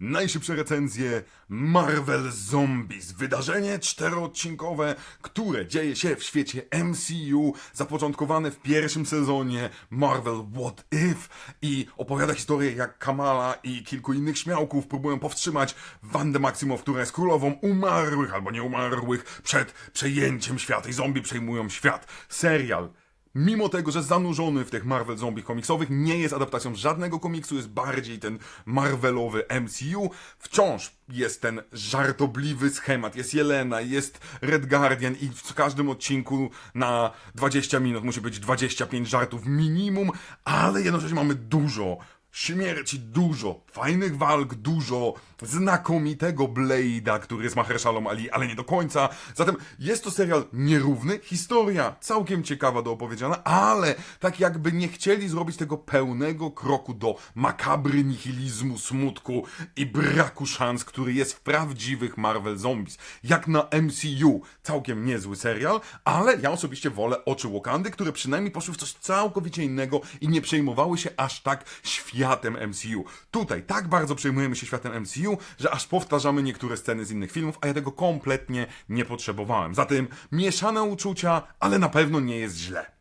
Najszybsze recenzje Marvel Zombies. Wydarzenie czteroodcinkowe, które dzieje się w świecie MCU, zapoczątkowane w pierwszym sezonie Marvel What If i opowiada historię jak Kamala i kilku innych śmiałków próbują powstrzymać Wandę Maximow, która jest królową umarłych albo nieumarłych przed przejęciem świata i zombie przejmują świat. Serial Mimo tego, że zanurzony w tych Marvel Zombie komiksowych, nie jest adaptacją żadnego komiksu, jest bardziej ten Marvelowy MCU. Wciąż jest ten żartobliwy schemat. Jest Jelena, jest Red Guardian i w każdym odcinku na 20 minut musi być 25 żartów minimum, ale jednocześnie mamy dużo śmierci dużo, fajnych walk dużo, znakomitego Blade'a, który jest Mahershalaą Ali, ale nie do końca. Zatem jest to serial nierówny, historia całkiem ciekawa do opowiedziana, ale tak jakby nie chcieli zrobić tego pełnego kroku do makabry, nihilizmu, smutku i braku szans, który jest w prawdziwych Marvel Zombies. Jak na MCU, całkiem niezły serial, ale ja osobiście wolę Oczy Wakandy, które przynajmniej poszły w coś całkowicie innego i nie przejmowały się aż tak światem MCU. Tutaj tak bardzo przejmujemy się światem MCU, że aż powtarzamy niektóre sceny z innych filmów, a ja tego kompletnie nie potrzebowałem. Zatem mieszane uczucia, ale na pewno nie jest źle.